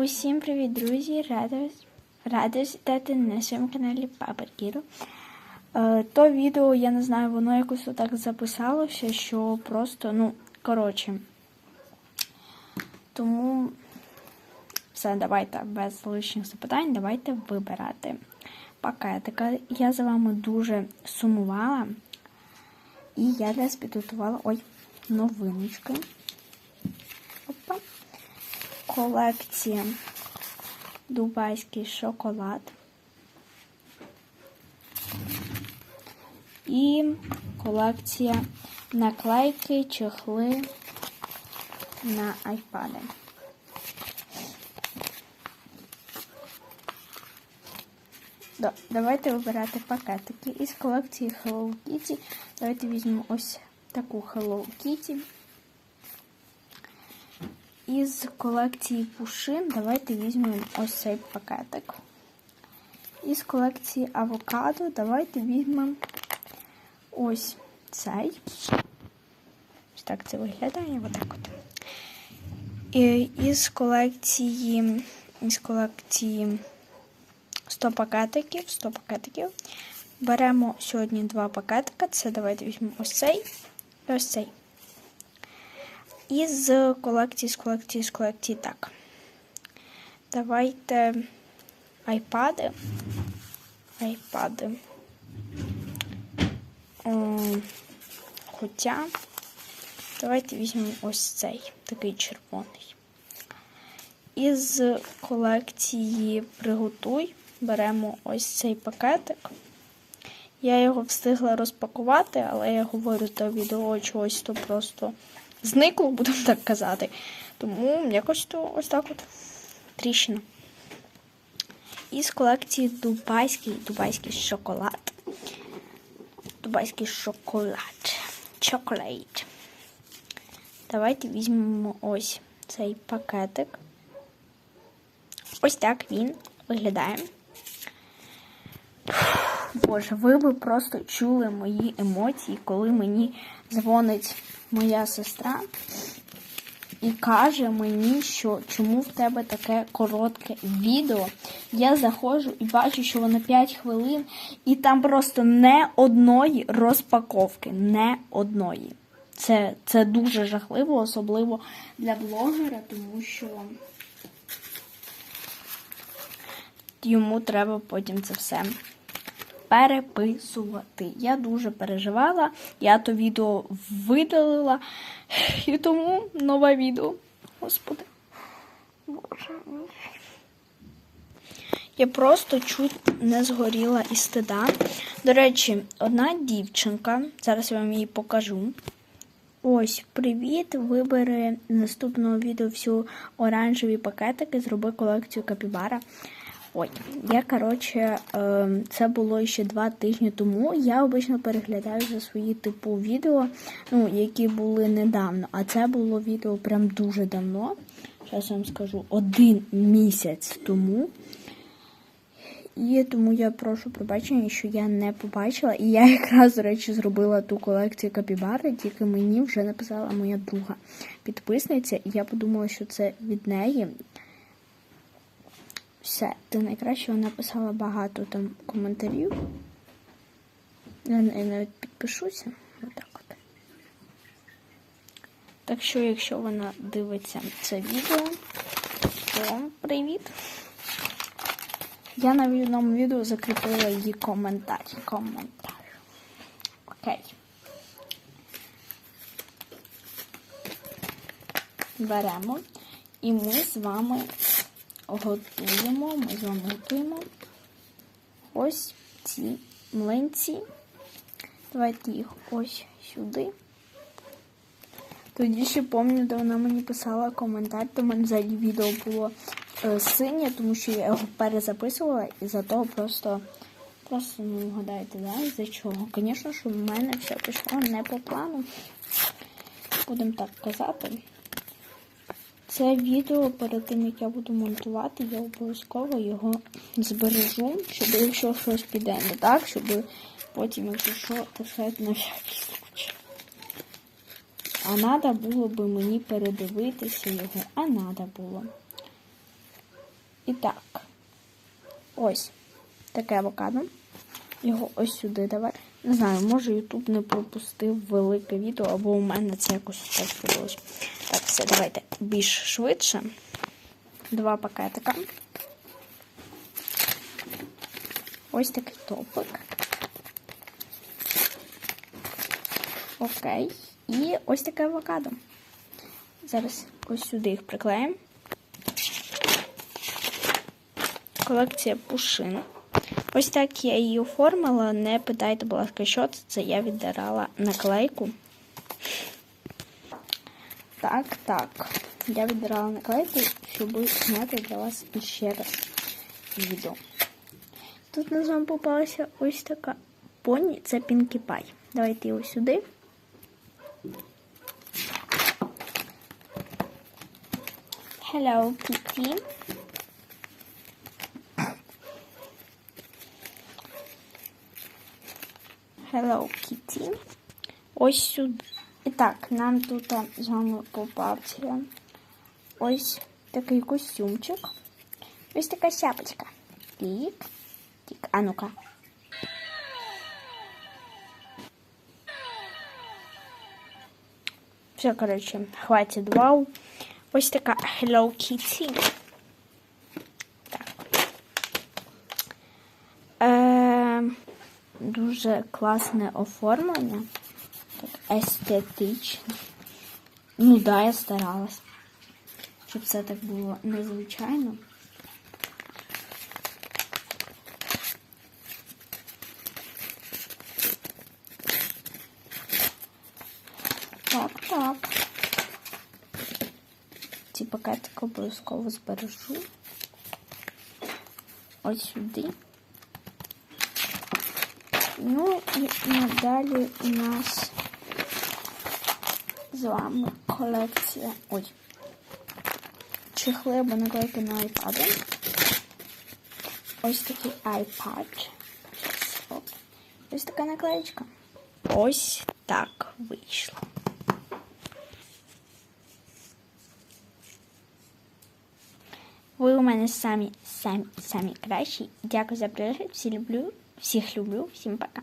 Усім привіт, друзі! Рада, рада вітати на нашому каналі Папа Кіро. Е, то відео, я не знаю, воно якось отак записалося, що просто, ну, коротше. Тому все, давайте без лишніх запитань, давайте вибирати пакетика. Я за вами дуже сумувала. І я для вас підготувала ой, новиночки. Колекція Дубайський шоколад. І колекція наклейки, чехли на айпади. Давайте вибирати пакетики. Із колекції Hello Kitty. Давайте візьмемо ось таку Hello Kitty. Із колекції Пушин давайте візьмемо ось цей пакетик. Із колекції Авокадо давайте візьмемо ось цей. Ось так це виглядає. Отак от. І із колекції із колекції 100 пакетиків, 100 пакетиків. Беремо сьогодні два пакетика. Це давайте візьмемо ось цей і ось цей. І з колекції, з колекції, з колекції так. Давайте айпади. Айпади. Хоча давайте візьмемо ось цей, такий червоний. Із колекції Приготуй беремо ось цей пакетик. Я його встигла розпакувати, але я говорю, то відео чогось то просто зникло, будемо так казати. Тому якось то ось так от тріщина. Із колекції Дубайський Дубайський шоколад. Дубайський шоколад. Чоколейт. Давайте візьмемо ось цей пакетик. Ось так він виглядає. Боже, ви би просто чули мої емоції, коли мені дзвонить моя сестра і каже мені, що чому в тебе таке коротке відео. Я заходжу і бачу, що воно 5 хвилин, і там просто не одної розпаковки. Не одної. Це, Це дуже жахливо, особливо для блогера, тому що. Йому треба потім це все переписувати. Я дуже переживала, я то відео видалила, і тому нове відео. Господи. Боже. Я просто чуть не згоріла із стида. До речі, одна дівчинка, зараз я вам її покажу. Ось, привіт! Вибери наступного відео всю оранжеві пакетики, зроби колекцію капібара. Ой, я, коротше, ем, це було ще два тижні тому. Я обично переглядаю за свої типу відео, ну, які були недавно. А це було відео прям дуже давно. Зараз вам скажу один місяць тому. І тому я прошу пробачення, що я не побачила. І я якраз, до речі, зробила ту колекцію капібари, тільки мені вже написала моя друга підписниця, і я подумала, що це від неї. Все, ти найкраще написала багато там коментарів. Я навіть підпишуся. Отак от. Так що, якщо вона дивиться це відео, то привіт! Я на одному відео закріпила її коментар. Коментар. Окей. Беремо. І ми з вами готуємо, ми з вами готуємо ось ці млинці. Давайте їх ось сюди. Тоді ще пам'ятаю, вона мені писала коментар, то в мене взагалі відео було е, синє, тому що я його перезаписувала і за того просто просто не ну, вгадаєте, да, за чого. Звісно, що в мене все пішло не по плану. Будемо так казати. Це відео перед тим, як я буду монтувати, я обов'язково його збережу, щоб якщо щось піде не так, щоб потім, якщо що, все на всякий случай. А треба було би мені передивитися його, а треба було. І так. Ось таке авокадо. Його ось сюди давай. Не знаю, може Ютуб не пропустив велике відео, або у мене це якось так відбулося. Так, все, давайте більш швидше. Два пакетика. Ось такий топик. Окей. І ось таке авокадо. Зараз ось сюди їх приклеїмо. Колекція пушинок. Ось так я її оформила. Не питайте, будь ласка, що це. Це я віддирала наклейку. Так, так. Я віддирала наклейку, щоб зняти для вас іще раз відео. Тут на вам попалася ось така поні, це Пінкі Пай. Давайте його сюди. Hello, Kitty. Hello Kitty. Ось сюди. Так, нам тут з вами попався ось такий костюмчик. Ось така шапочка. Тік. Тік. А ну-ка. Все, коротше, хватить вау. Ось така Hello Kitty. Так. Е, дуже класне оформлення. Так, естетичне. Ну да, я старалась. Щоб все так було незвичайно. Так, так. Ці пакетики обов'язково збережу. Ось сюди. Ну і надалі у нас з вами колекція. Ой. Чехли або наклейки на iPad. Ось такий iPad. Ось така наклеєчка. Ось так вийшло. Ви у мене самі самі самі кращі. Дякую за перегляд. Всі люблю, всіх люблю, всім пока.